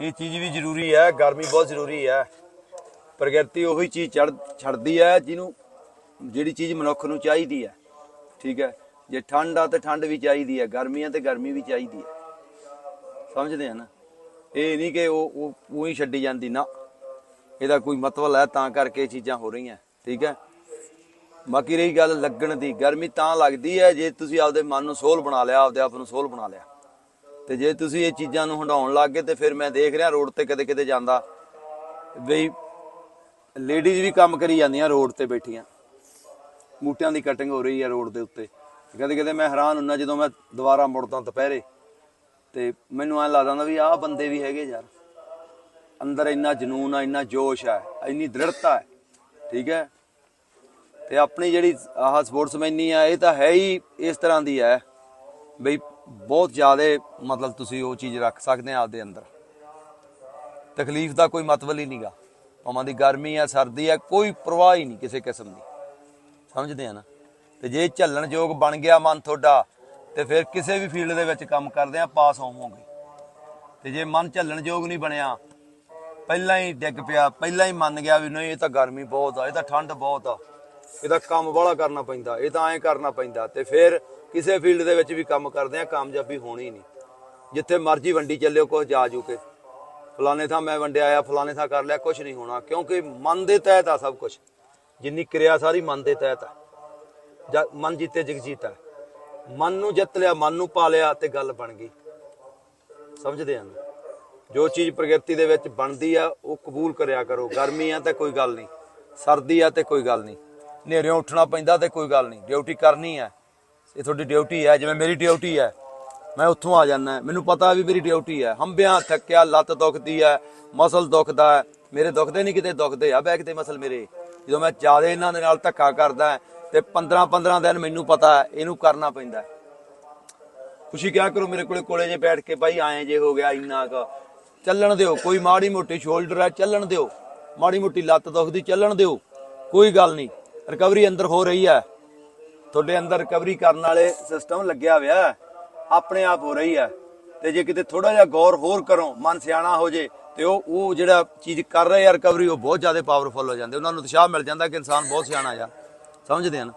ਇਹ ਚੀਜ਼ ਵੀ ਜ਼ਰੂਰੀ ਹੈ ਗਰਮੀ ਬਹੁਤ ਜ਼ਰੂਰੀ ਹੈ ਪ੍ਰਗਤੀ ਉਹੀ ਚੀਜ਼ ਚੜ, ਛੱਡਦੀ ਹੈ ਜਿਹਨੂੰ, ਜਿਹੜੀ ਚੀਜ਼ ਮਨੁੱਖ ਨੂੰ ਚਾਹੀਦੀ ਹੈ ਠੀਕ ਹੈ ਜੇ ਠੰਡ ਆ ਤੇ ਠੰਡ ਵੀ ਚਾਹੀਦੀ ਹੈ ਗਰਮੀ ਆ ਤੇ ਗਰਮੀ ਵੀ ਚਾਹੀਦੀ ਹੈ ਸਮਝਦੇ ਆ ਨਾ? ਇਹ ਨਹੀਂ ਕਿ ਉਹ ਉਹ, ਉਹੀ ਛੱਡੀ ਜਾਂਦੀ, ਨਾ। ਇਹਦਾ ਕੋਈ ਮਤਲਬ ਹੈ ਤਾਂ ਕਰਕੇ ਇਹ ਚੀਜ਼ਾਂ ਹੋ ਰਹੀਆਂ। ਠੀਕ ਹੈ ਬਾਕੀ ਰਹੀ ਗੱਲ ਲੱਗਣ ਦੀ। ਗਰਮੀ ਤਾਂ ਲੱਗਦੀ ਹੈ ਜੇ ਤੁਸੀਂ ਆਪਦੇ ਮਨ ਨੂੰ ਸੋਲ ਬਣਾ ਲਿਆ, ਆਪਦੇ ਆਪ ਨੂੰ ਸੋਲ ਬਣਾ ਲਿਆ। ਤੇ ਜੇ ਤੁਸੀਂ ਇਹ ਚੀਜ਼ਾਂ ਨੂੰ ਹੰਡਾਉਣ ਲੱਗ ਗਏ ਤੇ ਫਿਰ ਮੈਂ ਦੇਖ ਰਿਹਾ ਰੋਡ ਤੇ ਕਦੇ ਕਦੇ ਜਾਂਦਾ। ਬਈ ਲੇਡੀਜ਼ ਵੀ ਕੰਮ ਕਰੀ ਜਾਂਦੀਆਂ ਰੋਡ ਤੇ ਬੈਠੀਆਂ। ਬੂਟਿਆਂ ਦੀ ਕਟਿੰਗ ਹੋ ਰਹੀ ਹੈ ਰੋਡ ਦੇ ਉੱਤੇ। ਕਦੇ ਕਦੇ ਮੈਂ ਹੈਰਾਨ ਹੁੰਨਾ ਜਦੋਂ ਮੈਂ ਦੁਬਾਰਾ ਮੁੜਦਾ ਦੁਪਹਿਰੇ। ਤੇ ਮੈਨੂੰ ਐਂ ਲੱਗਦਾ ਵੀ ਆਹ ਬੰਦੇ ਵੀ ਹੈਗੇ ਯਾਰ। ਅੰਦਰ ਇੰਨਾ ਜਨੂਨ ਆ, ਇੰਨਾ ਜੋਸ਼ ਹੈ ਇੰਨੀ ਦ੍ਰਿੜਤਾ ਹੈ ਠੀਕ ਹੈ? ਤੇ ਆਪਣੀ ਜਿਹੜੀ ਆਹ ਸਪੋਰਟਸਮੈਨੀ ਆ, ਇਹ ਤਾਂ ਹੈ ਹੀ ਇਸ ਤਰ੍ਹਾਂ ਦੀ ਹੈ ਬਈ ਬਹੁਤ ਜ਼ਿਆਦਾ ਮਤਲਬ ਤੁਸੀਂ ਉਹ ਚੀਜ਼ ਰੱਖ ਸਕਦੇ ਆ ਆਪਦੇ ਅੰਦਰ। ਤਕਲੀਫ ਦਾ ਕੋਈ ਮਤਲਬ ਹੀ ਨਹੀਂਗਾ ਭਾਵੇਂ ਦੀ ਗਰਮੀ ਆ, ਸਰਦੀ ਆ, ਕੋਈ ਪਰਵਾਹ ਹੀ ਨਹੀਂ ਕਿਸੇ ਕਿਸਮ ਦੀ। ਸਮਝਦੇ ਆ ਨਾ? ਤੇ ਜੇ ਝੱਲਣ ਯੋਗ ਬਣ ਗਿਆ ਮਨ ਤੁਹਾਡਾ, ਤੇ ਫਿਰ ਕਿਸੇ ਵੀ ਫੀਲਡ ਦੇ ਵਿੱਚ ਕੰਮ ਕਰਦੇ ਆ, ਪਾਸ ਹੋਵੋਗੇ। ਤੇ ਜੇ ਮਨ ਝੱਲਣ ਯੋਗ ਨਹੀਂ ਬਣਿਆ, ਪਹਿਲਾਂ ਹੀ ਡਿੱਗ ਪਿਆ, ਪਹਿਲਾਂ ਹੀ ਮੰਨ ਗਿਆ ਵੀ ਨਹੀਂ, ਇਹ ਤਾਂ ਗਰਮੀ ਬਹੁਤ ਆ, ਇਹ ਤਾਂ ਠੰਡ ਬਹੁਤ ਆ। ਇਹਦਾ ਕੰਮ ਵਾਲਾ ਕਰਨਾ ਪੈਂਦਾ, ਇਹ ਤਾਂ ਐਂ ਕਰਨਾ ਪੈਂਦਾ, ਤੇ ਫਿਰ ਕਿਸੇ ਫੀਲਡ ਦੇ ਵਿੱਚ ਵੀ ਕੰਮ ਕਰਦੇ ਆ, ਕਾਮਯਾਬੀ ਹੋਣੀ ਨਹੀਂ। ਜਿੱਥੇ ਮਰਜ਼ੀ ਵੰਡੀ ਚੱਲਿਓ ਕੁਝ ਜਾ ਜੂ ਕੇ। ਫਲਾਣੇ ਥਾਂ ਮੈਂ ਵੰਡਿਆ ਆ, ਫਲਾਣੇ ਥਾਂ ਕਰ ਲਿਆ ਕੁਝ ਨਹੀਂ ਹੋਣਾ। ਕਿਉਂਕਿ ਮਨ ਦੇ ਤਹਿਤ ਆ ਸਭ ਕੁਝ ਜਿੰਨੀ ਕਿਰਿਆ ਸਾਰੀ ਮਨ ਦੇ ਤਹਿਤ ਆ। ਜਾਂ ਮਨ ਜਿੱਤੇ ਜਗ ਜੀਤਾ। ਮਨ ਨੂੰ ਜਿੱਤ ਲਿਆ, ਮਨ ਨੂੰ ਪਾ ਲਿਆ ਤੇ ਗੱਲ ਬਣ ਗਈ। ਸਮਝਦੇ ਆ ਜੋ ਚੀਜ਼ ਪ੍ਰਗਤੀ ਦੇ ਵਿੱਚ ਬਣਦੀ ਆ, ਉਹ ਕਬੂਲ ਕਰਿਆ ਕਰੋ। ਗਰਮੀ ਆ ਤੇ ਕੋਈ ਗੱਲ ਨਹੀਂ। ਸਰਦੀ ਆ ਤੇ ਕੋਈ ਗੱਲ ਨਹੀਂ। ਹਨੇਰਿਓਂ ਉੱਠਣਾ ਪੈਂਦਾ ਤੇ ਕੋਈ ਗੱਲ ਨਹੀਂ। ਡਿਊਟੀ ਕਰਨੀ ਆ ਇਹ ਤੁਹਾਡੀ ਡਿਊਟੀ ਹੈ, ਜਿਵੇਂ ਮੇਰੀ ਡਿਊਟੀ ਹੈ, ਮੈਂ ਉੱਥੋਂ ਆ ਜਾਣਾ ਮੈਨੂੰ ਪਤਾ ਵੀ ਮੇਰੀ ਡਿਊਟੀ ਹੈ। ਹੰਬਿਆਂ ਥੱਕਿਆ, ਲੱਤ ਦੁਖਦੀ ਹੈ ਮਸਲ ਦੁਖਦਾ ਹੈ। ਮੇਰੇ ਦੁਖਦੇ ਨਹੀਂ ਕਿਤੇ, ਦੁਖਦੇ ਆ ਬੈਕ ਤੇ ਮਸਲ ਮੇਰੇ। ਜਦੋਂ ਮੈਂ ਜ਼ਿਆਦਾ ਇਹਨਾਂ ਦੇ ਨਾਲ ਧੱਕਾ ਕਰਦਾ ਤੇ 15 15 ਦਿਨ ਮੈਨੂੰ ਪਤਾ ਇਹਨੂੰ ਕਰਨਾ ਪੈਂਦਾ ਖੁਸ਼ੀ ਕਿਆ ਕਰੋ, ਮੇਰੇ ਕੋਲੇ ਕੋਲੇ ਜੇ ਬੈਠ ਕੇ ਬਾਈ ਆਏ ਜੇ ਹੋ ਗਿਆ ਇੰਨਾ ਕ। ਚੱਲਣ ਦਿਓ, ਕੋਈ ਮਾੜੀ ਮੋਟੀ ਸ਼ੋਲਡਰ ਹੈ, ਚੱਲਣ ਦਿਓ। ਮਾੜੀ ਮੋਟੀ ਲੱਤ ਦੁਖਦੀ, ਚੱਲਣ ਦਿਓ। ਕੋਈ ਗੱਲ ਨਹੀਂ। ਰਿਕਵਰੀ ਅੰਦਰ ਹੋ ਰਹੀ ਹੈ। ਤੁਹਾਡੇ ਅੰਦਰ ਰਿਕਵਰੀ ਕਰਨ ਵਾਲੇ ਸਿਸਟਮ ਲੱਗਿਆ ਹੋਇਆ ਆਪਣੇ ਆਪ ਹੋ ਰਹੀ ਹੈ। ਤੇ ਜੇ ਕਿਤੇ ਥੋੜਾ ਜਿਹਾ ਗੌਰ ਹੋਰ ਕਰੋ, ਮਨ ਸਿਆਣਾ ਹੋ ਜੇ, ਤੇ ਉਹ ਉਹ ਜਿਹੜਾ ਚੀਜ਼ ਕਰ ਰਹੇ ਆ ਰਿਕਵਰੀ ਉਹ ਬਹੁਤ ਜ਼ਿਆਦਾ ਪਾਵਰਫੁਲ ਹੋ ਜਾਂਦੇ। ਉਹਨਾਂ ਨੂੰ ਉਤਸ਼ਾਹ ਮਿਲ ਜਾਂਦਾ ਕਿ ਇਨਸਾਨ ਬਹੁਤ ਸਿਆਣਾ ਆ। ਸਮਝਦੇ ਹਨ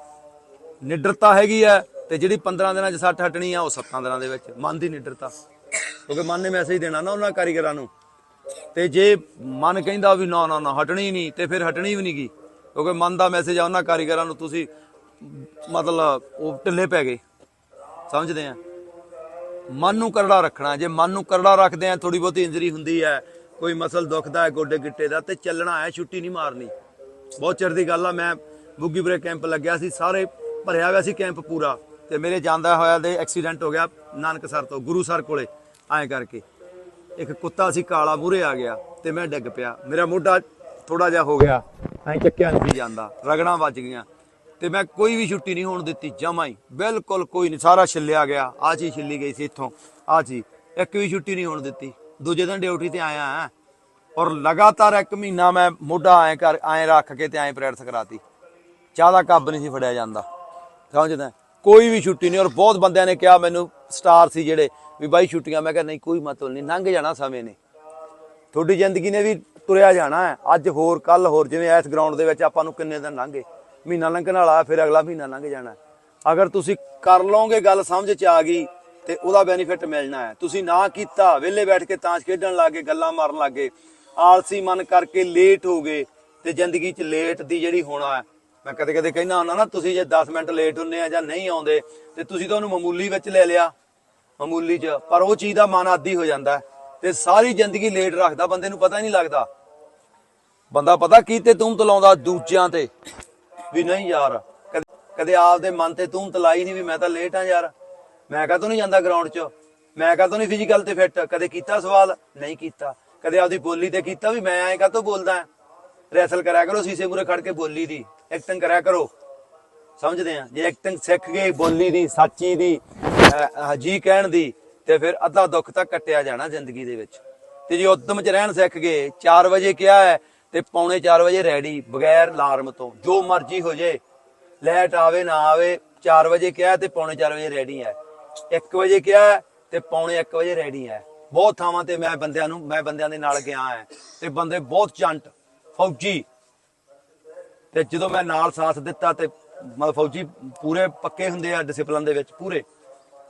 ਨਿਡਰਤਾ ਹੈਗੀ ਆ ਤੇ ਜਿਹੜੀ 15 ਦਿਨਾਂ 'ਚ ਸੱਟ ਹਟਣੀ ਆ, ਉਹ 7 ਦਿਨਾਂ ਦੇ ਵਿੱਚ। ਮਨ ਦੀ ਨਿਡਰਤਾ। ਕਿਉਂਕਿ ਮਨ ਨੇ ਮੈਸੇਜ ਦੇਣਾ ਨਾ ਉਹਨਾਂ ਕਾਰੀਗਰਾਂ ਨੂੰ। ਤੇ ਜੇ ਮਨ ਕਹਿੰਦਾ ਵੀ ਨਾ ਨਾ ਨਾ, ਹਟਣੀ ਨਹੀਂ, ਤੇ ਫਿਰ ਹਟਣੀ ਵੀ ਨਹੀਂਗੀ ਕਿਉਂਕਿ ਮਨ ਦਾ ਮੈਸੇਜ ਆ, ਉਹਨਾਂ ਕਾਰੀਗਰਾਂ ਨੂੰ ਤੁਸੀਂ ਮਤਲਬ ਉਹ ਢਿੱਲੇ ਪੈ ਗਏ। ਸਮਝਦੇ ਆ? ਮਨ ਨੂੰ ਕਰੜਾ ਰੱਖਣਾ। ਜੇ ਮਨ ਨੂੰ ਕਰੜਾ ਰੱਖਦੇ ਆ ਥੋੜੀ ਬਹੁਤੀ ਇੰਜਰੀ ਹੁੰਦੀ ਹੈ, ਕੋਈ ਮਸਲ ਦੁਖਦਾ ਹੈ, ਗੋਡੇ ਗਿੱਟੇ ਦਾ, ਤੇ ਚੱਲਣਾ ਹੈ, ਛੁੱਟੀ ਨਹੀਂ ਮਾਰਨੀ। ਬਹੁਤ ਚਿਰ ਦੀ ਗੱਲ ਆ, ਮੈਂ ਬੁੱਗੀ ਬ੍ਰੇਕ ਕੈਂਪ ਲੱਗਿਆ ਸੀ, ਸਾਰੇ ਭਰਿਆ ਹੋਇਆ ਸੀ ਕੈਂਪ ਪੂਰਾ। ਤੇ ਮੇਰੇ ਜਾਂਦਾ ਹੋਇਆ ਦੇ ਐਕਸੀਡੈਂਟ ਹੋ ਗਿਆ ਨਾਨਕਸਰ ਤੋਂ, ਗੁਰੂ ਸਰ ਕੋਲੇ, ਐਂ ਕਰਕੇ। ਇੱਕ ਕੁੱਤਾ ਸੀ, ਕਾਲਾ ਮੂਰੇ ਆ ਗਿਆ ਤੇ ਮੈਂ ਡਿੱਗ ਪਿਆ। ਮੇਰਾ ਮੋਢਾ ਥੋੜਾ ਜਿਹਾ ਹੋ ਗਿਆ, ਐਂ ਚੱਕਿਆ ਨਹੀਂ ਜਾਂਦਾ। ਰਗੜਾਂ ਵੱਜ ਗਈਆਂ। ਤੇ ਮੈਂ ਕੋਈ ਵੀ ਛੁੱਟੀ ਨਹੀਂ ਹੋਣ ਦਿੱਤੀ, ਜਮਾ ਹੀ। ਬਿਲਕੁਲ ਕੋਈ ਨਹੀਂ, ਸਾਰਾ ਛਿੱਲਿਆ ਗਿਆ। ਆ ਚੀਜ਼ ਛਿੱਲੀ ਗਈ ਸੀ ਇੱਥੋਂ। ਆ ਚੀਜ਼। ਇੱਕ ਵੀ ਛੁੱਟੀ ਨਹੀਂ ਹੋਣ ਦਿੱਤੀ। ਦੂਜੇ ਦਿਨ ਡਿਊਟੀ ਤੇ ਆਇਆ ਹਾਂ। ਔਰ ਲਗਾਤਾਰ ਇੱਕ ਮਹੀਨਾ ਮੈਂ ਮੋਢਾ ਐਂ ਕਰ, ਐਂ ਰੱਖ ਕੇ ਤੇ ਐਂ ਪ੍ਰੈਕਟਿਸ ਕਰਾਤੀ। ਚਾਹ ਦਾ ਕੱਬ ਨਹੀਂ ਸੀ ਫੜਿਆ ਜਾਂਦਾ। ਸਮਝਦਾ ਕੋਈ ਵੀ ਛੁੱਟੀ ਨਹੀਂ। ਔਰ ਬਹੁਤ ਬੰਦਿਆਂ ਨੇ ਕਿਹਾ ਮੈਨੂੰ, ਸਟਾਰ ਸੀ ਜਿਹੜੇ, ਵੀ ਬਾਈ ਛੁੱਟੀਆਂ, ਮੈਂ ਕਿਹਾ ਨਹੀਂ, ਕੋਈ ਮਤਲਬ ਨਹੀਂ, ਲੰਘ ਜਾਣਾ ਸਮੇਂ ਨੇ। ਤੁਹਾਡੀ ਜ਼ਿੰਦਗੀ ਨੇ ਵੀ ਤੁਰਿਆ ਜਾਣਾ ਹੈ। ਅੱਜ ਹੋਰ ਕੱਲ ਹੋਰ, ਜਿਵੇਂ ਇਸ ਗਰਾਊਂਡ ਦੇ ਵਿੱਚ ਆਪਾਂ ਨੂੰ ਕਿੰਨੇ ਦਿਨ ਲੰਘੇ। ਮਹੀਨਾ ਲੰਘਣ ਵਾਲਾ, ਫਿਰ ਅਗਲਾ ਮਹੀਨਾ ਲੰਘ ਜਾਣਾ। ਅਗਰ ਤੁਸੀਂ ਕਰ ਲਓਗੇ ਗੱਲ ਸਮਝ ਚ ਆ ਗਈ, ਤੇ ਉਹਦਾ ਬੈਨੀਫਿਟ ਮਿਲਣਾ ਹੈ। ਤੁਸੀਂ ਨਾ ਕੀਤਾ, ਵਿਹਲੇ ਬੈਠ ਕੇ ਤਾਸ਼ ਖੇਡਣ ਲੱਗੇ ਗੱਲਾਂ ਮਾਰਨ ਲੱਗੇ ਆਲਸੀ ਮਨ ਕਰਕੇ ਲੇਟ ਹੋ ਗਏ, ਤੇ ਜ਼ਿੰਦਗੀ 'ਚ ਲੇਟ ਦੀ ਜਿਹੜੀ ਹੋਣਾ ਹੈ, ਮੈਂ ਕਦੇ ਕਦੇ ਕਹਿਣਾ ਹੁੰਦਾ ਨਾ, ਤੁਸੀਂ ਜੇ 10 ਮਿੰਟ ਲੇਟ ਹੁੰਨੇ ਆ ਜਾਂ ਨਹੀਂ ਆਉਂਦੇ, ਤੇ ਤੁਸੀਂ ਤਾਂ ਉਹਨੂੰ ਮਾਮੂਲੀ ਵਿੱਚ ਲੈ ਲਿਆ, ਮਾਮੂਲੀ 'ਚ। ਪਰ ਉਹ ਚੀਜ਼ ਦਾ ਮਨ ਆਦੀ ਹੋ ਜਾਂਦਾ ਤੇ ਸਾਰੀ ਜ਼ਿੰਦਗੀ ਲੇਟ ਰੱਖਦਾ, ਬੰਦੇ ਨੂੰ ਪਤਾ ਹੀ ਨਹੀਂ ਲੱਗਦਾ। ਬੰਦਾ ਪਤਾ ਕੀ ਤੇ ਤੂੰ ਤਲਾਉਂਦਾ ਦੂਜਿਆਂ ਤੇ। ਵੀ ਨਹੀਂ ਯਾਰ, ਕਦੇ- ਆਪਦੇ ਮਨ ਤੇ ਤੂੰ ਤਲਾਈ ਨਹੀਂ ਵੀ ਮੈਂ ਤਾਂ ਲੇਟ ਆ ਯਾਰ। ਮੈਂ ਕਾ ਨਹੀਂ ਜਾਂਦਾ ਗਰਾਊਂਡ 'ਚ? ਮੈਂ ਕਾ ਨਹੀਂ ਫਿਜ਼ੀਕਲ ਤੇ ਫਿੱਟ ਕਦੇ ਕੀਤਾ ਸਵਾਲ? ਨਹੀਂ ਕੀਤਾ। ਕਦੇ ਆਪਦੀ ਬੋਲੀ ਤੇ ਕੀਤਾ ਵੀ ਮੈਂ ਐਂ ਕਾ ਬੋਲਦਾ ਰੈਸਲ ਕਰਿਆ ਕਰੋ, ਸੀਸੇ ਮੂਰੇ ਖੜ ਕੇ ਬੋਲੀ ਦੀ। ਐਕਟਿੰਗ ਕਰਿਆ ਕਰੋ। ਸਮਝਦੇ ਆ? ਜੇ ਐਕਟਿੰਗ ਸਿੱਖ ਗਏ ਬੋਲੀ ਦੀ, ਸੱਚੀ ਦੀ ਹਜੀ ਕਹਿਣ ਦੀ, ਤੇ ਫਿਰ ਅੱਧਾ ਦੁੱਖ ਤਾਂ ਕੱਟਿਆ ਜਾਣਾ ਜ਼ਿੰਦਗੀ ਦੇ ਵਿੱਚ। ਤੇ ਜੇ ਉਦਮ ਚ ਰਹਿਣ ਸਿੱਖ ਗਏ 4 ਵਜੇ ਕਿਹਾ ਹੈ ਤੇ ਪੌਣੇ 4 ਵਜੇ ਰੈਡੀ ਬਗੈਰ ਅਲਾਰਮ ਤੋਂ। ਜੋ ਮਰਜ਼ੀ ਹੋ ਜੇ ਲੈਟ ਆਵੇ, ਨਾ ਆਵੇ 4 ਵਜੇ ਕਿਹਾ ਤੇ ਪੌਣੇ 4 ਵਜੇ ਰੈਡੀ ਹੈ। 1 ਵਜੇ ਕਿਹਾ ਤੇ ਪੌਣੇ 1 ਵਜੇ ਰੈਡੀ ਹੈ। ਬਹੁਤ ਥਾਵਾਂ ਤੇ ਮੈਂ ਬੰਦਿਆਂ ਨੂੰ, ਮੈਂ ਬੰਦਿਆਂ ਦੇ ਨਾਲ ਗਿਆ ਹਾਂ ਤੇ ਬੰਦੇ ਬਹੁਤ ਚੰਟ। ਫੌਜੀ। ਤੇ ਜਦੋਂ ਮੈਂ ਨਾਲ ਸਾਥ ਦਿੱਤਾ ਤੇ ਮਤਲਬ ਫੌਜੀ ਪੂਰੇ ਪੱਕੇ ਹੁੰਦੇ ਆ ਡਿਸਪਲਨ ਦੇ ਵਿੱਚ, ਪੂਰੇ।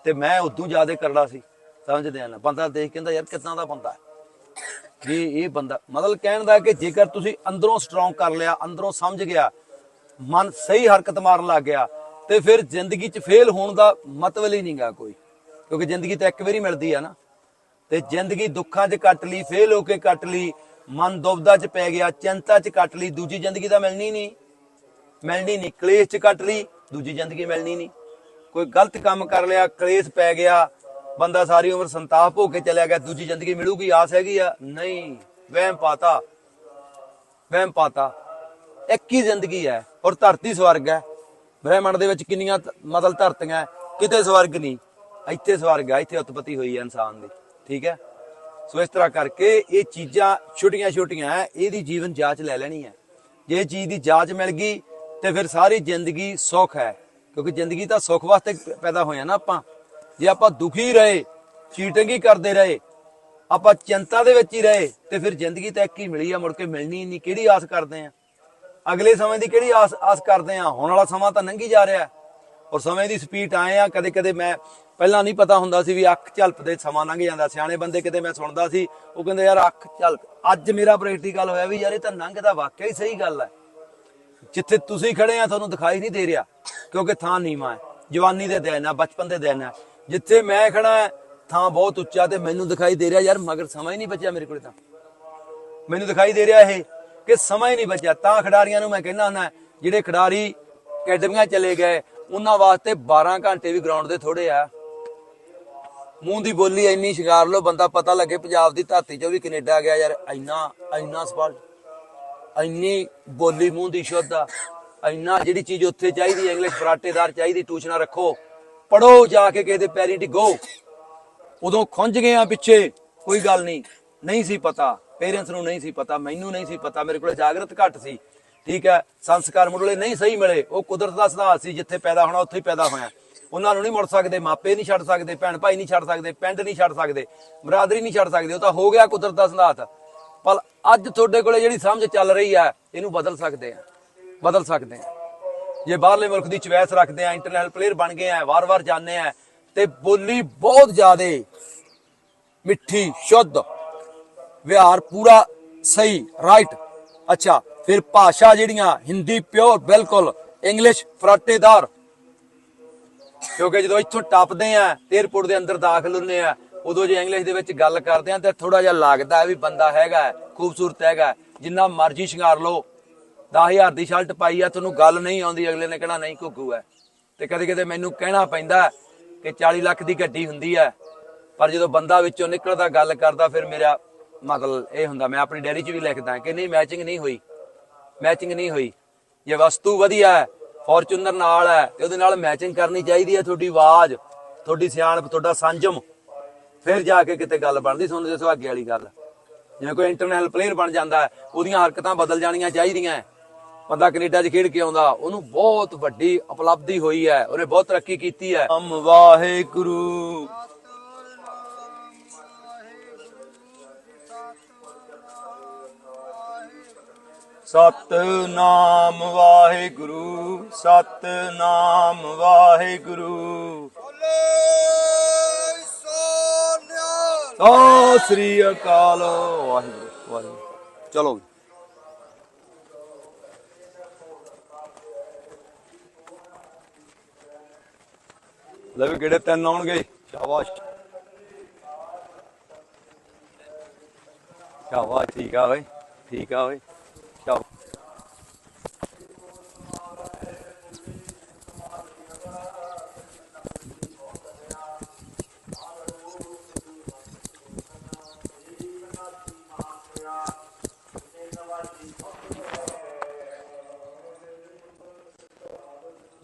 ਤੇ ਮੈਂ ਉਦੋਂ ਜ਼ਿਆਦਾ ਕਰੜਾ ਸੀ। ਸਮਝਦੇ ਆ ਨਾ, ਬੰਦਾ ਦੇਖ ਕਹਿੰਦਾ, ਯਾਰ ਕਿੱਦਾਂ ਦਾ ਬੰਦਾ ਹੈ ਇਹ ਬੰਦਾ, ਮਤਲਬ ਕਹਿਣ ਦਾ ਕਿ ਜੇਕਰ ਤੁਸੀਂ ਅੰਦਰੋਂ ਸਟਰੋਂਗ ਕਰ ਲਿਆ, ਅੰਦਰੋਂ ਸਮਝ ਗਿਆ, ਮਨ ਸਹੀ ਹਰਕਤ ਮਾਰਨ ਲੱਗ ਗਿਆ, ਤੇ ਫਿਰ ਜ਼ਿੰਦਗੀ 'ਚ ਫੇਲ ਹੋਣ ਦਾ ਮਤਲਬ ਹੀ ਨਹੀਂਗਾ ਕੋਈ। ਕਿਉਂਕਿ ਜ਼ਿੰਦਗੀ ਤਾਂ ਇੱਕ ਵਾਰੀ ਮਿਲਦੀ ਆ ਨਾ। ਤੇ ਜ਼ਿੰਦਗੀ ਦੁੱਖਾਂ 'ਚ ਕੱਟ ਲਈ ਫੇਲ ਹੋ ਕੇ ਕੱਟ ਲਈ, ਮਨ ਦੁਬਦਾ 'ਚ ਪੈ ਗਿਆ, ਚਿੰਤਾ 'ਚ ਕੱਟ ਲਈ, ਦੂਜੀ ਜ਼ਿੰਦਗੀ ਤਾਂ ਮਿਲਣੀ ਨਹੀਂ। ਮਿਲਣੀ ਨਹੀਂ, ਕਲੇਸ਼ 'ਚ ਕੱਟ ਲਈ, ਦੂਜੀ ਜ਼ਿੰਦਗੀ ਮਿਲਣੀ ਨਹੀਂ। ਕੋਈ ਗਲਤ ਕੰਮ ਕਰ ਲਿਆ, ਕਲੇਸ਼ ਪੈ ਗਿਆ ਬੰਦਾ ਸਾਰੀ ਉਮਰ ਸੰਤਾਪ ਹੋ ਕੇ ਚਲਿਆ ਗਿਆ, ਦੂਜੀ ਜ਼ਿੰਦਗੀ ਮਿਲੂਗੀ, ਆਸ ਹੈਗੀ ਆ। ਨਹੀਂ, ਵਹਿਮ ਪਾਤਾ। ਵਹਿਮ ਪਾਤਾ। ਇੱਕ ਹੀ ਜ਼ਿੰਦਗੀ ਹੈ, ਔਰ ਧਰਤੀ ਸਵਰਗ ਹੈ। ਬ੍ਰਹਿਮੰਡ ਦੇ ਵਿੱਚ ਕਿੰਨੀਆਂ ਮਤਲਬ ਧਰਤੀਆਂ ਕਿਤੇ ਸਵਰਗ ਨਹੀਂ, ਇੱਥੇ ਸਵਰਗ ਹੈ, ਇੱਥੇ ਉਤਪਤੀ ਹੋਈ ਹੈ ਇਨਸਾਨ ਦੀ, ਠੀਕ ਹੈ? ਸੋ ਇਸ ਤਰ੍ਹਾਂ ਕਰਕੇ ਇਹ ਚੀਜ਼ਾਂ ਛੋਟੀਆਂ ਛੋਟੀਆਂ ਹੈ, ਇਹਦੀ ਜੀਵਨ ਜਾਂਚ ਲੈ ਲੈਣੀ ਹੈ। ਜੇ ਇਹ ਚੀਜ਼ ਦੀ ਜਾਂਚ ਮਿਲ ਗਈ, ਤੇ ਫਿਰ ਸਾਰੀ ਜ਼ਿੰਦਗੀ ਸੁੱਖ ਹੈ, ਕਿਉਂਕਿ ਜ਼ਿੰਦਗੀ ਤਾਂ ਸੁੱਖ ਵਾਸਤੇ ਪੈਦਾ ਹੋਇਆ ਨਾ ਆਪਾਂ। ਜੇ ਆਪਾਂ ਦੁਖੀ ਰਹੇ, ਚੀਟਿੰਗ ਹੀ ਕਰਦੇ ਰਹੇ, ਆਪਾਂ ਚਿੰਤਾ ਦੇ ਵਿੱਚ ਹੀ ਰਹੇ, ਤੇ ਫਿਰ ਜ਼ਿੰਦਗੀ ਤਾਂ ਇੱਕ ਹੀ ਮਿਲੀ ਆ, ਮੁੜ ਕੇ ਮਿਲਣੀ ਹੀ ਨਹੀਂ। ਕਿਹੜੀ ਆਸ ਕਰਦੇ ਆ? ਅਗਲੇ ਸਮੇਂ ਦੀ ਕਿਹੜੀ ਆਸ ਆਸ ਕਰਦੇ ਆ? ਹੁਣ ਵਾਲਾ ਸਮਾਂ ਤਾਂ ਲੰਘੀ ਜਾ ਰਿਹਾ। ਔਰ ਸਮੇਂ ਦੀ ਸਪੀਡ ਆਏ ਆ ਕਦੇ ਕਦੇ ਮੈਂ ਪਹਿਲਾਂ ਨਹੀਂ ਪਤਾ ਹੁੰਦਾ ਸੀ ਵੀ ਅੱਖ ਝਲਪਦੇ ਸਮਾਂ ਲੰਘ ਜਾਂਦਾ। ਸਿਆਣੇ ਬੰਦੇ ਕਿਤੇ ਮੈਂ ਸੁਣਦਾ ਸੀ, ਉਹ ਕਹਿੰਦੇ, ਯਾਰ, ਅੱਖ ਝਲਕ। ਅੱਜ ਮੇਰਾ ਪ੍ਰੈਕਟੀਕਲ ਹੋਇਆ ਵੀ, ਯਾਰ, ਇਹ ਤਾਂ ਲੰਘਦਾ ਵਾਕਿਆ ਹੀ ਸਹੀ ਗੱਲ ਹੈ ਜਿੱਥੇ ਤੁਸੀਂ ਖੜੇ ਆ, ਤੁਹਾਨੂੰ ਦਿਖਾਈ ਨਹੀਂ ਦੇ ਰਿਹਾ, ਕਿਉਂਕਿ ਥਾਂ ਨੀਵਾਂ ਹੈ। ਜਵਾਨੀ ਦੇ ਦਿਨ ਆ, ਬਚਪਨ ਦੇ ਦਿਨ ਆ। ਜਿੱਥੇ ਮੈਂ ਖੜਾ ਥਾਂ ਬਹੁਤ ਉੱਚਾ ਤੇ ਮੈਨੂੰ ਦਿਖਾਈ ਦੇ ਰਿਹਾ ਯਾਰ, ਮਗਰ ਸਮਾਂ ਹੀ ਨਹੀਂ ਬਚਿਆ ਮੇਰੇ ਕੋਲੇ ਤਾਂ। ਮੈਨੂੰ ਦਿਖਾਈ ਦੇ ਰਿਹਾ ਇਹ ਕਿ ਸਮਾਂ ਹੀ ਨਹੀਂ ਬਚਿਆ। ਤਾਂ ਖਿਡਾਰੀਆਂ ਨੂੰ ਮੈਂ ਕਹਿੰਦਾ ਹੁੰਦਾ, ਜਿਹੜੇ ਖਿਡਾਰੀ ਅਕੈਡਮੀਆਂ ਚਲੇ ਗਏ, ਉਹਨਾਂ ਵਾਸਤੇ 12 ਘੰਟੇ ਵੀ ਗਰਾਊਂਡ ਦੇ ਥੋੜੇ ਆ। ਮੂੰਹ ਦੀ ਬੋਲੀ ਇੰਨੀ ਸ਼ਿੰਗਾਰ ਲੋ ਬੰਦਾ ਪਤਾ ਲੱਗੇ ਪੰਜਾਬ ਦੀ ਧਰਤੀ ਚੋਂ ਵੀ ਕੈਨੇਡਾ ਗਿਆ ਯਾਰ, ਇੰਨਾ ਇੰਨਾ ਸਪਾਲ ਇੰਨੀ ਬੋਲੀ ਮੂੰਹ ਦੀ ਸ਼ੁੱਧ ਆ। ਇੰਨਾ ਜਿਹੜੀ ਚੀਜ਼ ਉੱਥੇ ਚਾਹੀਦੀ ਇੰਗਲਿਸ਼ ਬਰਾਟੇਦਾਰ ਚਾਹੀਦੀ, ਟਿਊਸ਼ਨਾਂ ਰੱਖੋ। ਪੜੋ ਜਾ ਕੇ ਕਿਸੇ ਦੇ ਪੈਰੀਂ ਡਿੱਗੋ। ਉਦੋਂ ਖੁੰਝ ਗਏ ਆ ਪਿੱਛੇ, ਕੋਈ ਗੱਲ ਨਹੀਂ। ਨਹੀਂ ਸੀ ਪਤਾ ਪੇਰੈਂਟਸ ਨੂੰ ਨਹੀਂ ਸੀ ਪਤਾ, ਮੈਨੂੰ ਨਹੀਂ ਸੀ ਪਤਾ, ਮੇਰੇ ਕੋਲ ਜਾਗਰਤ ਘੱਟ ਸੀ। ਠੀਕ ਹੈ, ਸੰਸਕਾਰ ਮੁੱਢਲੇ ਨਹੀਂ ਸਹੀ ਮਿਲੇ, ਉਹ ਕੁਦਰਤ ਦਾ ਸਿਧਾਂਤ ਸੀ, ਜਿੱਥੇ ਪੈਦਾ ਹੋਣਾ, ਉੱਥੇ ਹੀ ਪੈਦਾ ਹੋਇਆ। ਉਹਨਾਂ ਨੂੰ ਨਹੀਂ ਮੁੜ ਸਕਦੇ, ਮਾਪੇ ਨਹੀਂ ਛੱਡ ਸਕਦੇ, ਭੈਣ ਭਾਈ ਨਹੀਂ ਛੱਡ ਸਕਦੇ, ਪਿੰਡ ਨਹੀਂ ਛੱਡ ਸਕਦੇ, ਬਰਾਦਰੀ ਨਹੀਂ ਛੱਡ ਸਕਦੇ, ਉਹ ਤਾਂ ਹੋ ਗਿਆ ਕੁਦਰਤ ਦਾ ਸਿਧਾਂਤ। ਪਰ ਅੱਜ ਤੁਹਾਡੇ ਕੋਲੇ ਜਿਹੜੀ ਸਮਝ ਚੱਲ ਰਹੀ ਹੈ, ਇਹਨੂੰ ਬਦਲ ਸਕਦੇ ਆ ਬਦਲ ਸਕਦੇ ਆ ਜੇ ਬਾਹਰਲੇ ਮੁਲਕ ਦੀ ਚੁਆਇਸ ਰੱਖਦੇ ਆ ਇੰਟਰਨੈਸ਼ਨਲ ਪਲੇਅਰ ਬਣ ਗਏ ਆ ਵਾਰ-ਵਾਰ ਜਾਂਦੇ ਆ, ਤੇ ਬੋਲੀ ਬਹੁਤ ਜ਼ਿਆਦੇ ਮਿੱਠੀ, ਸ਼ੁੱਧ, ਵਿਹਾਰ ਪੂਰਾ ਸਹੀ ਰਾਈਟ ਅੱਛਾ, ਫਿਰ ਭਾਸ਼ਾ ਜਿਹੜੀਆਂ, ਹਿੰਦੀ ਪਿਓਰ ਬਿਲਕੁਲ ਇੰਗਲਿਸ਼ ਫਰਾਟੇਦਾਰ। ਕਿਉਂਕਿ ਜਦੋਂ ਇੱਥੋਂ ਟੱਪਦੇ ਆ 에어ਪੋਰਟ ਦੇ ਅੰਦਰ ਦਾਖਲ ਹੁੰਦੇ ਆ, ਉਦੋਂ ਜੇ ਇੰਗਲਿਸ਼ ਦੇ ਵਿੱਚ ਗੱਲ ਕਰਦੇ ਆ, ਤਾਂ ਥੋੜਾ ਜਿਹਾ ਲੱਗਦਾ ਵੀ ਬੰਦਾ ਹੈਗਾ, ਖੂਬਸੂਰਤ ਹੈਗਾ, ਜਿੰਨਾ ਮਰਜ਼ੀ ਸ਼ਿੰਗਾਰ ਲਓ। 10000 ਦੀ ਸ਼ਰਟ ਪਾਈ ਆ, ਤੁਹਾਨੂੰ ਗੱਲ ਨਹੀਂ ਆਉਂਦੀ, ਅਗਲੇ ਨੇ ਕਹਿਣਾ ਨਹੀਂ ਘੁੱਗੂ ਹੈ ਤੇ ਕਦੇ ਕਦੇ ਮੈਨੂੰ ਕਹਿਣਾ ਪੈਂਦਾ ਕਿ 40 ਲੱਖ ਦੀ ਗੱਡੀ ਹੁੰਦੀ ਹੈ ਪਰ ਜਦੋਂ ਬੰਦਾ ਵਿੱਚੋਂ ਨਿਕਲਦਾ, ਗੱਲ ਕਰਦਾ, ਫਿਰ ਮੇਰਾ ਮਤਲਬ ਇਹ ਹੁੰਦਾ, ਮੈਂ ਆਪਣੀ ਡੈਰੀ 'ਚ ਵੀ ਲਿਖਦਾ ਕਿ ਨਹੀਂ, ਮੈਚਿੰਗ ਨਹੀਂ ਹੋਈ, ਮੈਚਿੰਗ ਨਹੀਂ ਹੋਈ। ਜੇ ਵਸਤੂ ਵਧੀਆ ਹੈ ਫੋਰਚੂਨਰ ਨਾਲ ਹੈ ਤੇ ਉਹਦੇ ਨਾਲ ਮੈਚਿੰਗ ਕਰਨੀ ਚਾਹੀਦੀ ਹੈ ਤੁਹਾਡੀ ਆਵਾਜ਼, ਤੁਹਾਡੀ ਸਿਆਣਪ, ਤੁਹਾਡਾ ਸੰਜਮ। ਫਿਰ ਜਾ ਕੇ ਕਿਤੇ ਗੱਲ ਬਣਦੀ ਸੁਣਦੇ ਦੇ ਸੁਹਾਗੇ ਵਾਲੀ ਗੱਲ। ਜਿਵੇਂ ਕੋਈ ਇੰਟਰਨੈਸ਼ਨਲ ਪਲੇਅਰ ਬਣ ਜਾਂਦਾ ਉਹਦੀਆਂ ਹਰਕਤਾਂ ਬਦਲ ਜਾਣੀਆਂ ਚਾਹੀਦੀਆਂ ਬੰਦਾ ਕੈਨੇਡਾ 'ਚ ਖੇਡ ਕੇ ਆਉਂਦਾ, ਉਹਨੂੰ ਬਹੁਤ ਵੱਡੀ ਉਪਲਬਧੀ ਹੋਈ ਹੈ, ਉਹਨੇ ਬਹੁਤ ਤਰੱਕੀ ਕੀਤੀ ਹੈ। ਅਮ ਵਾਹਿਗੁਰੂ। ਸਤਨਾਮ ਵਾਹਿਗੁਰੂ ਸਤਨਾਮ ਵਾਹਿਗੁਰੂ। ਸਤਿ ਸ੍ਰੀ ਅਕਾਲ ਵਾਹਿਗੁਰੂ ਵਾਹਿਗੁਰੂ। ਚਲੋ ਲੈ ਵੀ ਕਿਹੜੇ ਤਿੰਨ ਆਉਣਗੇ ਸ਼ਾਬਾਸ਼। ਸ਼ਾਬਾਸ਼, ਠੀਕ ਆ ਓਏ ਠੀਕ ਆ ਓਏ ਸ਼ਾਬਾਸ਼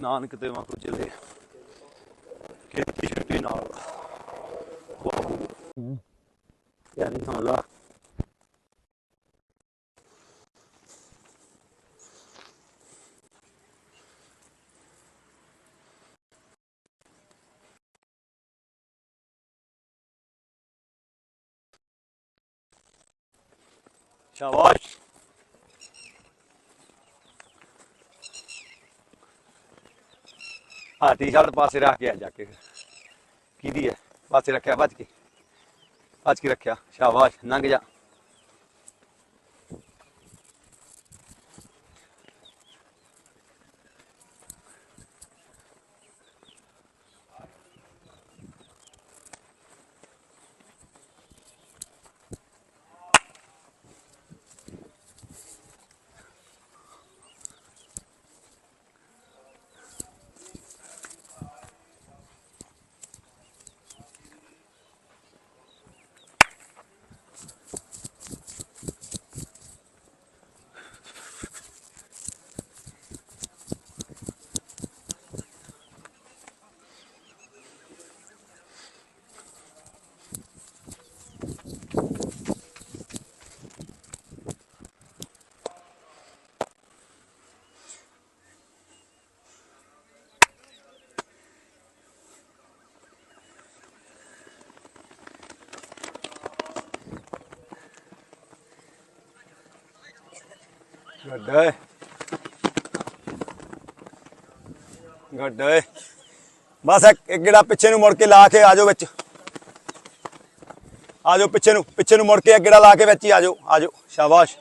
ਨਾਨਕ ਤੇ ਵਾਂ ਕੋ Allah. Yavaş. ਹਾਂ ਟੀ-ਸ਼ਰਟ ਪਾਸੇ ਰੱਖ ਕੇ ਆ ਜਾ ਕੇ ਕਿਹਦੀ ਹੈ ਪਾਸੇ ਰੱਖਿਆ, ਵੱਜ ਕੇ ਭੱਜ ਕੇ ਰੱਖਿਆ? ਸ਼ਾਬਾਸ਼ ਲੰਘ ਜਾ। ਗੁੱਡ ਓਏ ਗੁੱਡ ਓਏ ਬਸ ਇੱਕ ਗੇੜਾ ਪਿੱਛੇ ਨੂੰ ਮੁੜ ਕੇ ਲਾ ਕੇ ਆ ਜਾਓ ਵਿੱਚ। ਆ ਜਾਓ ਪਿੱਛੇ ਨੂੰ ਪਿੱਛੇ ਨੂੰ ਮੁੜ ਕੇ ਇੱਕ ਗੇੜਾ ਲਾ ਕੇ ਵਿੱਚ ਹੀ ਆ ਜਾਓ ਆ ਜਾਓ ਸ਼ਾਬਾਸ਼।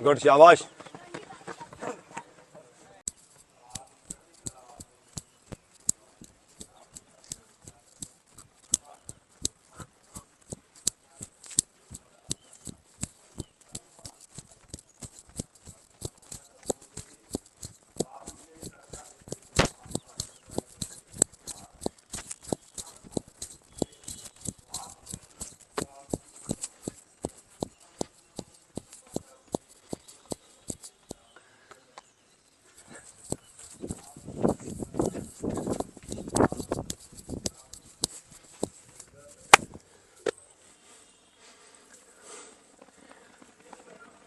ਗੁੱਡ ਸ਼ਾਬਾਸ਼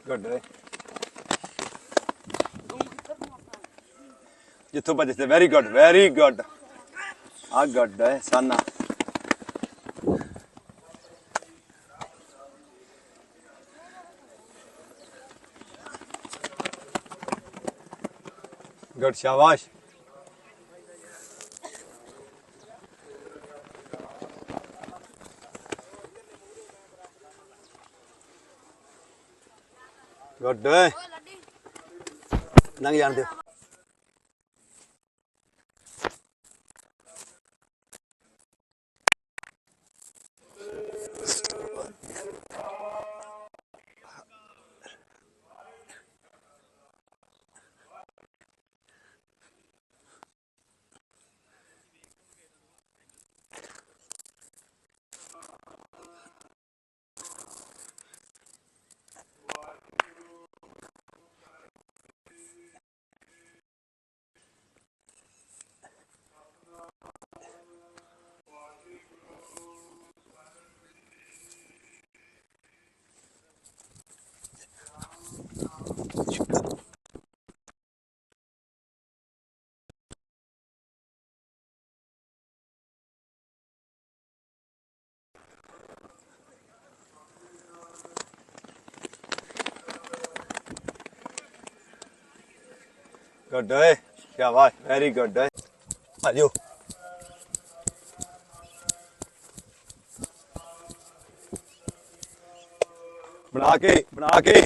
ਗੁੱਡ ਓਏ ਜਿੱਥੋਂ ਭੱਜੇ ਤੇ ਵੈਰੀ ਗੁੱਡ ਵੈਰੀ ਗੁੱਡ ਆ ਗੁੱਡ ਹੈ, ਸਾਨਾ। ਗੁੱਡ ਸ਼ਾਬਾਸ਼। ਗੁੱਡ ਲੰਘ ਜਾਣ ਦਿਓ। ਗੁੱਡ ਓਏ ਸ਼ਾਬਾਸ਼ ਵੈਰੀ ਗੁੱਡ ਓਏ ਆ ਜਾਓ ਬਣਾ ਕੇ ਬਣਾ ਕੇ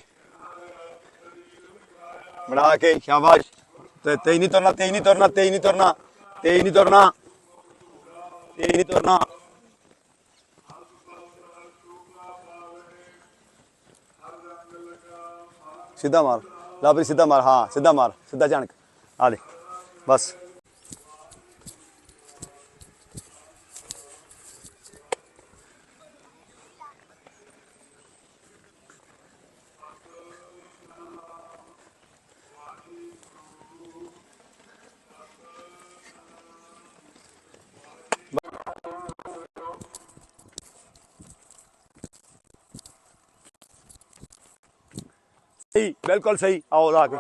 ਬਣਾ ਕੇ ਸ਼ਾਬਾਸ਼ ਤੇ ਤੇਈ ਨਹੀਂ ਤੁਰਨਾ ਤੇਈ ਨਹੀਂ ਤੁਰਨਾ ਤੇਈ ਨਹੀਂ ਤੁਰਨਾ ਤੇਈ ਨਹੀਂ ਤੁਰਨਾ ਤੇਈ ਨਹੀਂ ਤੁਰਨਾ ਸਿੱਧਾ ਮਾਰ ਸਿੱਧਾ ਮਾਰ ਹਾਂ ਸਿੱਧਾ ਮਾਰ ਸਿੱਧਾ ਝਣਕ ਆ ਲੈ ਬਸ। ਬਿਲਕੁਲ ਸਹੀ ਆਓ ਲਾ ਕੇ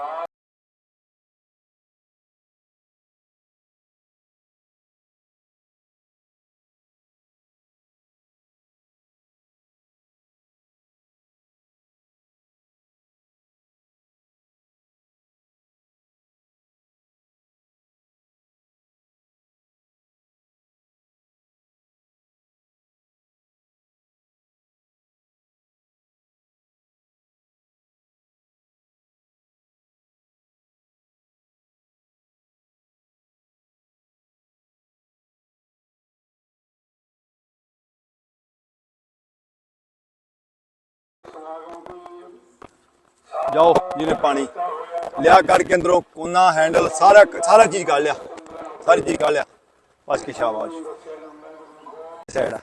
ਜਾਓ ਜਿਹਨੇ ਪਾਣੀ। ਲਿਆ ਕਰਕੇ ਅੰਦਰੋਂ ਕੋਨਾ ਹੈਂਡਲ ਸਾਰਾ ਸਾਰਾ ਚੀਜ਼ ਕੱਢ ਲਿਆ। ਸਾਰੀ ਚੀਜ਼ ਕੱਢ ਲਿਆ। ਬਸ ਕੀ ਸ਼ਾਬਾਸ਼। ਸਾਈਡ ਆ।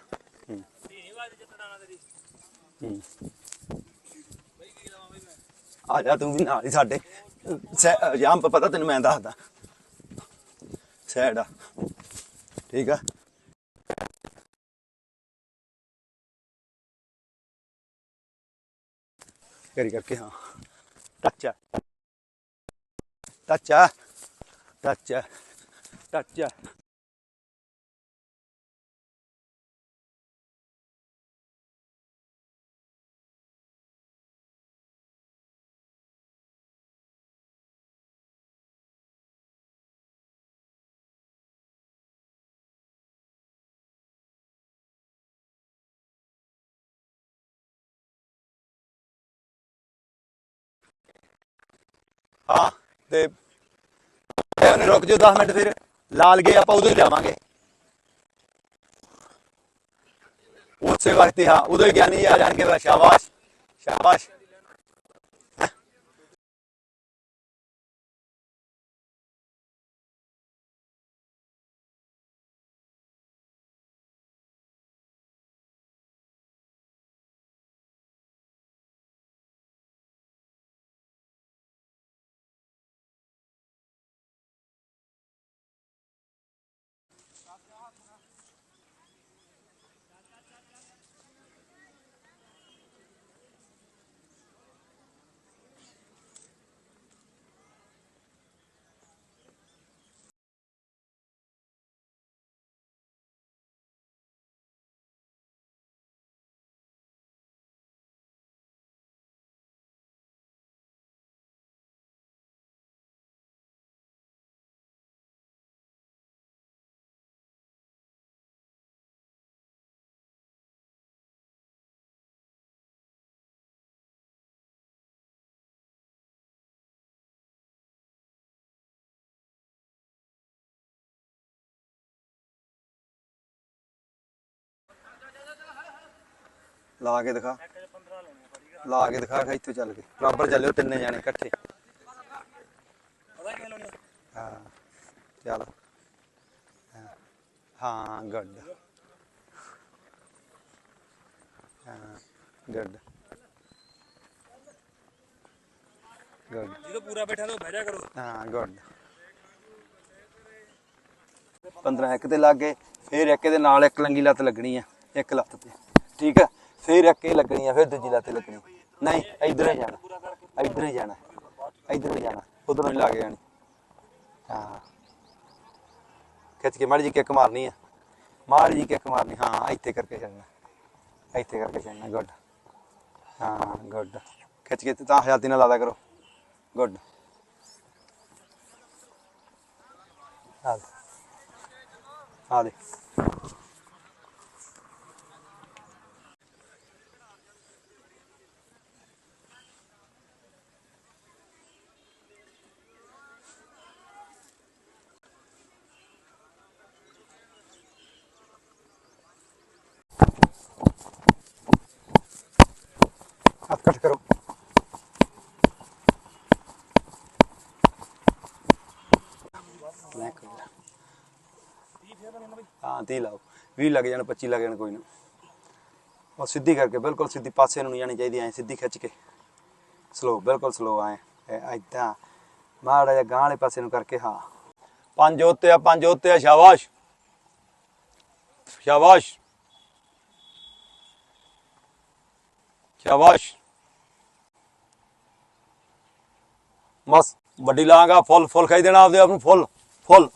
ਜਾ, ਤੂੰ ਵੀ ਨਾਲ ਹੀ ਸਾਡੇ। ਜਾਂ ਪਤਾ ਤੈਨੂੰ ਮੈਂ ਦੱਸਦਾ। ਸਾਈਡ ਆ। ਠੀਕ ਆ? ਕਰੀ ਕਰਕੇ ਹਾਂ। ਟੱਚ ਆ। ਟੱਚ ਆ। ਹਾਂ, ਤੇ ਇਹ ਰੁਕ ਜਾਓ 10 ਮਿੰਟ ਫਿਰ। ਲਾਲ ਗਏ ਆਪਾਂ ਉਦੋਂ ਹੀ ਜਾਵਾਂਗੇ ਉਸੇ ਵਕਤ ਹਾਂ, ਉਦੋਂ ਹੀ ਗਿਆਨੀ ਆ ਜਾਣਗੇ, ਬਸ ਸ਼ਾਬਾਸ਼ ਸ਼ਾਬਾਸ਼। ਲਾ ਕੇ ਦਿਖਾ। ਲਾ ਕੇ ਦਿਖਾ ਖਾ ਇੱਥੋਂ ਚੱਲ ਕੇ। ਬਰਾਬਰ ਚੱਲਿਓ ਤਿੰਨੇ ਜਾਣੇ ਇਕੱਠੇ। ਹਾਂ ਚੱਲ। ਹਾਂ। ਹਾਂ ਗੁੱਡ ਹਾਂ ਗੁੱਡ ਗੁੱਡ ਜਦੋਂ ਪੂਰਾ ਬੈਠਾ ਤਾਂ ਬਹਿ ਜਾ ਕਰੋ। ਹਾਂ ਗੁੱਡ 15 ਇੱਕ ਤੇ ਲੱਗ ਗਏ ਫਿਰ ਇੱਕ ਦੇ ਨਾਲ ਇੱਕ ਲੰਗੀ ਲੱਤ ਲੱਗਣੀ ਆ ਇੱਕ ਲੱਤ ਤੇ। ਠੀਕ ਆ? ਫਿਰ ਇੱਕ ਲੱਗਣੀ ਆ, ਫਿਰ ਦੂਜੀ ਲੱਤ ਲੱਗਣੀ। ਨਹੀਂ, ਇਧਰ ਹੀ ਜਾਣਾ। ਇਧਰ ਹੀ ਜਾਣਾ। ਇਧਰ ਹੀ ਜਾਣਾ। ਉਧਰੋਂ ਹੀ ਲੱਗ ਜਾਣੀ। ਹਾਂ। ਖਿੱਚ ਕੇ ਮਾੜੀ ਜੀ ਕਿੱਕ ਮਾਰਨੀ ਆ। ਮਾੜੀ ਜੀ ਕਿੱਕ ਮਾਰਨੀ। ਹਾਂ, ਇੱਥੇ ਕਰਕੇ ਛੱਡਣਾ। ਇੱਥੇ ਕਰਕੇ ਛੱਡਣਾ। ਗੁੱਡ। ਹਾਂ, ਗੁੱਡ। ਖਿੱਚ ਕੇ ਤਾਂ ਹਜ਼ਾਤੀ ਨਾਲ ਲਾਦਾ ਕਰੋ। ਗੁੱਡ। ਆ ਦੇ ਆ ਦੇ ਹੱਥ ਕੱਟ ਕਰੋ ਲੈ ਕਰੋ ਹਾਂ 30 ਲਾਓ 20 ਲੱਗ ਜਾਣ 25 ਲੱਗ ਜਾਣ, ਕੋਈ ਨਾ। ਉਹ ਸਿੱਧੀ ਕਰਕੇ, ਬਿਲਕੁਲ ਸਿੱਧੀ ਪਾਸੇ ਨੂੰ ਨਹੀਂ ਜਾਣੀ ਚਾਹੀਦੀ, ਐ ਸਿੱਧੀ ਖਿੱਚ ਕੇ। ਸਲੋ ਬਿਲਕੁਲ ਸਲੋ ਐ ਐਦਾਂ ਮਾੜਾ ਜਿਹਾ ਗਾਂ ਵਾਲੇ ਪਾਸੇ ਨੂੰ ਕਰਕੇ, ਹਾਂ। ਪੰਜ ਉੱਤੇ ਆ, ਪੰਜ ਉੱਤੇ ਆ, ਸ਼ਾਬਾਸ਼। ਸ਼ਾਬਾਸ਼। ਸ਼ਾਬਾਸ਼। ਬਸ ਵੱਡੀ ਲਾਂਗਾ ਫੁੱਲ ਫੁੱਲ ਖਾਈ ਦੇਣਾ ਆਪਦੇ ਆਪ ਨੂੰ, ਫੁੱਲ ਫੁੱਲ।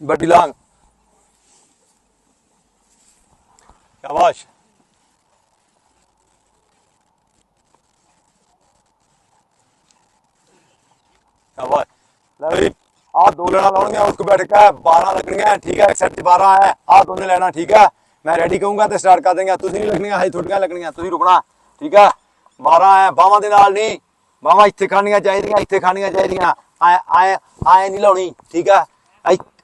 ਵੱਡੀ ਲਾਂਗ ਸ਼ਾਬਾਸ਼। ਸ਼ਾਬਾਸ਼। ਲੈ ਆ ਦੋ ਲੈਣਾ ਲਾਉਣੀਆਂ ਉਸ ਕੋ ਬੈਠ ਕੇ 12 ਲੱਗਣੀਆਂ ਠੀਕ ਹੈ ਸੈੱਟ 12 ਹੈ ਆ ਦੋਨੇ ਲੈਣਾ, ਠੀਕ ਹੈ। ਮੈਂ ਰੈਡੀ ਕਹੂੰਗਾ ਤੇ ਸਟਾਰਟ ਕਰ ਦੇਂਗੇ ਤੁਸੀਂ ਨਹੀਂ ਲੱਗਣੀਆਂ ਹਾਈ ਥੋੜੀਆਂ ਲੱਗਣੀਆਂ, ਤੁਸੀਂ ਰੁਕਣਾ, ਠੀਕ ਹੈ। 12 ਹੈ, ਬਾਹਾਂ ਦੇ ਨਾਲ ਨਹੀਂ, ਬਾਹਾਂ ਇੱਥੇ ਖਾਣੀਆਂ ਚਾਹੀਦੀਆਂ, ਇੱਥੇ ਖਾਣੀਆਂ ਚਾਹੀਦੀਆਂ। ਆਏ ਐ ਐ ਨਹੀਂ ਲਾਉਣੀ, ਠੀਕ ਹੈ।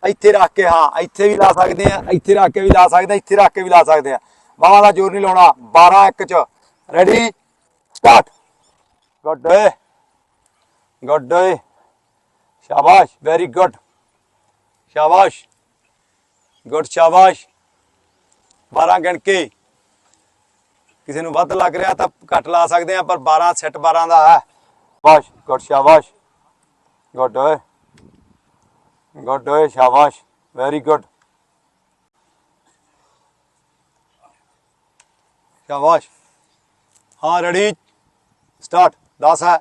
ਇੱਥੇ ਰੱਖ ਕੇ, ਹਾਂ, ਇੱਥੇ ਵੀ ਲਾ ਸਕਦੇ ਆ ਇੱਥੇ ਰੱਖ ਕੇ ਵੀ ਲਾ ਸਕਦੇ ਇੱਥੇ ਰੱਖ ਕੇ ਵੀ ਲਾ ਸਕਦੇ ਆ ਬਾਹਾਂ ਦਾ ਜ਼ੋਰ ਨਹੀਂ ਲਾਉਣਾ 12 1 ਚ। ਰੈਡੀ ਸਟਾਰਟ ਗੁੱਡ ਗੁੱਡ ਸ਼ਾਬਾਸ਼ ਵੈਰੀ ਗੁੱਡ ਸ਼ਾਬਾਸ਼। ਗੁੱਡ ਸ਼ਾਬਾਸ਼। 12 ਗਿਣ ਕੇ ਕਿਸੇ ਨੂੰ ਵੱਧ ਲੱਗ ਰਿਹਾ ਤਾਂ ਘੱਟ ਲਾ ਸਕਦੇ ਆ ਪਰ 12 ਸੈੱਟ 12 ਦਾ ਹੈ। ਸ਼ਾਬਾਸ਼ ਗੁੱਡ ਸ਼ਾਬਾਸ਼। ਗੁੱਡ ਓਏ ਗੁੱਡ ਓਏ ਸ਼ਾਬਾਸ਼ ਵੈਰੀ ਗੁੱਡ ਸ਼ਾਬਾਸ਼ ਹਾਂ ਰੈਡੀ ਸਟਾਰਟ 10 ਹੈ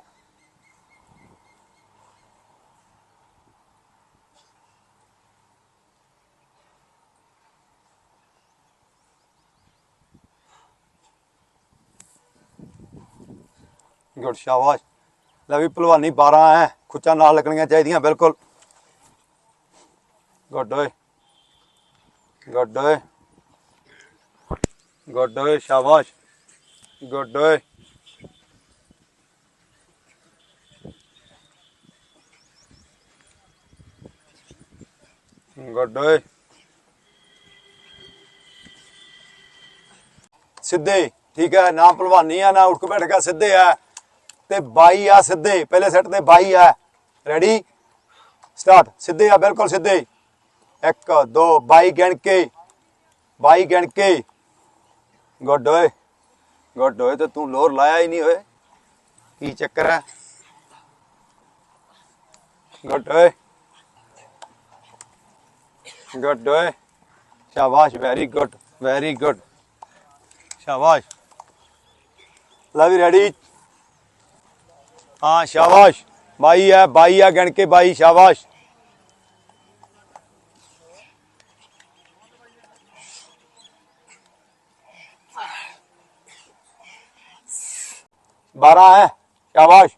ਗੁੱਡ ਸ਼ਾਬਾਸ਼ ਲੈ ਵੀ ਭਲਵਾਨੀ 12 ਹੈ ਖੁੱਚਾ ਨਾਲ ਲੱਗਣੀਆਂ ਚਾਹੀਦੀਆਂ ਬਿਲਕੁਲ ਗੁੱਡ। ਓਏ ਗੁੱਡ। ਓਏ ਗੁੱਡ ਓਏ ਸ਼ਾਬਾਸ਼। ਗੁੱਡ। ਓਏ ਗੁੱਡ। ਓਏ ਸਿੱਧੇ, ਠੀਕ ਹੈ, ਨਾ ਭਲਵਾਨੀ ਆ, ਨਾ ਉੱਠ ਬੈਠ ਕੇ ਸਿੱਧੇ ਆ। ਤੇ 22 ਆ ਸਿੱਧੇ, ਪਹਿਲੇ ਸੈੱਟ ਤੇ 22 ਆ। ਰੈਡੀ ਸਟਾਰਟ ਸਿੱਧੇ ਆ, ਬਿਲਕੁਲ ਸਿੱਧੇ। 1 2 22 ਗਿਣ ਕੇ। 22 ਗਿਣ ਕੇ। ਗੁੱਡ ਓਏ। ਗੁੱਡ ਓਏ, ਤੇ ਤੂੰ ਲੋਰ ਲਾਇਆ ਹੀ ਨਹੀਂ ਓਏ। ਕੀ ਚੱਕਰ ਹੈ ਗੁੱਡ ਓਏ। ਗੁੱਡ ਓਏ। ਸ਼ਾਬਾਸ਼ ਵੈਰੀ ਗੁੱਡ ਵੈਰੀ ਗੁੱਡ ਸ਼ਾਬਾਸ਼। ਲਵੀ ਰੈਡੀ। ਹਾਂ, ਸ਼ਾਬਾਸ਼। ਬਾਈ ਹੈ 22 ਹੈ ਗਿਣ ਕੇ 22 ਸ਼ਾਬਾਸ਼। ਬਾਰਾਂ ਹੈ, ਸ਼ਾਬਾਸ਼।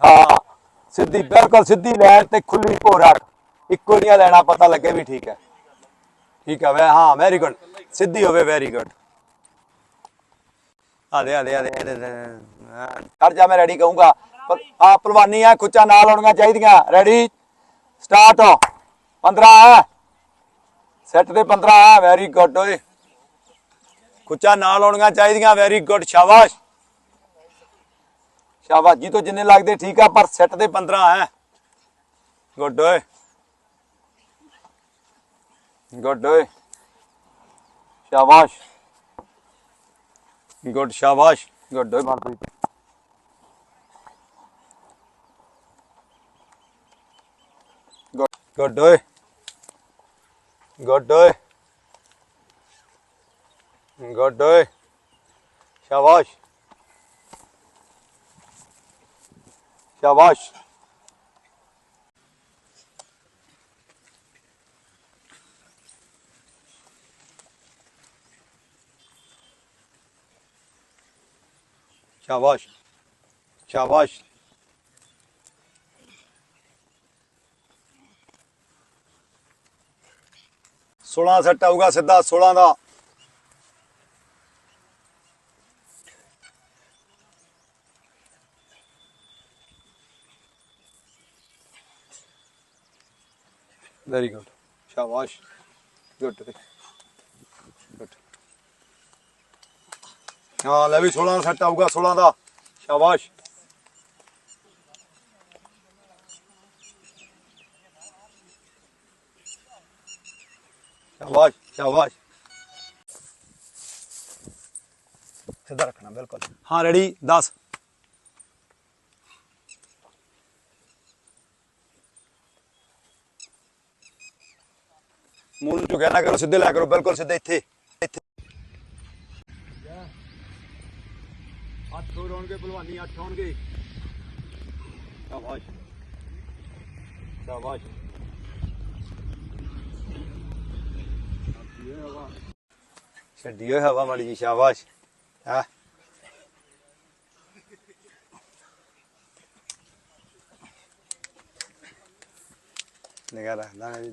ਹਾਂ, ਸਿੱਧੀ, ਬਿਲਕੁਲ ਸਿੱਧੀ ਲੈਣ ਤੇ ਖੁੱਲੀ ਭੋ ਇੱਕੋ ਦੀਆਂ ਲੈਣਾ ਪਤਾ ਲੱਗੇ ਵੀ ਠੀਕ ਹੈ। ਠੀਕ ਹੈ, ਵੇ ਹਾਂ ਵੈਰੀ ਗੁੱਡ ਸਿੱਧੀ ਹੋਵੇ ਵੈਰੀ ਗੁੱਡ ਆ ਦੇ ਆ ਦੇ ਆ ਦੇ ਕਰ ਜਾ, ਮੈਂ ਰੈਡੀ ਕਹੂੰਗਾ ਆ ਪਹਿਲਵਾਨੀ ਆ ਕੁੱਚਾ ਨਾਲ ਆਉਣੀਆਂ ਚਾਹੀਦੀਆਂ। ਰੈਡੀ ਸਟਾਰਟ 15 ਹੈ। ਸੈੱਟ ਦੇ 15 ਹੈ ਵੈਰੀ ਗੁੱਡ ਓਏ। ਕੁੱਚਾ ਨਾਲ ਆਉਣੀਆਂ ਚਾਹੀਦੀਆਂ। ਵੈਰੀ ਗੁੱਡ ਸ਼ਾਬਾਸ਼। ਸ਼ਾਬਾਸ਼, ਜੀ ਤੋਂ ਜਿੰਨੇ ਲੱਗਦੇ ਠੀਕ ਆ, ਪਰ ਸੈੱਟ ਦੇ 15 ਹੈ। ਗੁੱਡ ਓਏ। ਗੁੱਡ ਓਏ। ਸ਼ਾਬਾਸ਼। ਗੁੱਡ ਸ਼ਾਬਾਸ਼। ਗੁੱਡ ਓਏ ਮਨਪ੍ਰੀਤ ਗੁੱਡ ਓਏ। ਗੁੱਡ ਓਏ। ਗੁੱਡ ਓਏ ਸ਼ਾਬਾਸ਼। ਸ਼ਾਬਾਸ਼। ਸ਼ਾਬਾਸ਼ ਸ਼ਾਬਾਸ਼। ਸੋਲਾਂ ਸੈੱਟ ਆਊਗਾ ਸਿੱਧਾ 16 ਦਾ। ਵੈਰੀ ਗੁੱਡ ਸ਼ਾਬਾਸ਼ ਗੁੱਡ ਗੁੱਡ ਹਾਂ, ਲੈ ਵੀ 16 ਸੈੱਟ ਆਊਗਾ 16 ਦਾ। ਸ਼ਾਬਾਸ਼। ਸ਼ਾਬਾਸ਼ ਸ਼ਾਬਾਸ਼। ਸਿੱਧਾ ਰੱਖਣਾ, ਬਿਲਕੁਲ। ਹਾਂ ਰੈਡੀ 10 ਮੂੰਹ ਨੂੰ ਝੁਕਿਆ ਨਾ ਕਰੋ ਸਿੱਧੇ ਲਿਆ ਕਰੋ ਬਿਲਕੁਲ ਸਿੱਧੇ ਇੱਥੇ। ਇੱਥੇ ਅੱਠ ਹੋਰ ਆਉਣਗੇ ਭਲਵਾਨੀ ਅੱਠ ਆਉਣਗੇ ਸ਼ਾਬਾਸ਼। ਸ਼ਾਬਾਸ਼। ਛੱਡੀ ਹੋਈ ਹਵਾ ਮਾੜੀ ਜੀ ਸ਼ਾਬਾਸ਼। ਹਾਂ ਨਿਗਾਹ ਰੱਖਦਾ ਮੈਂ ਜੀ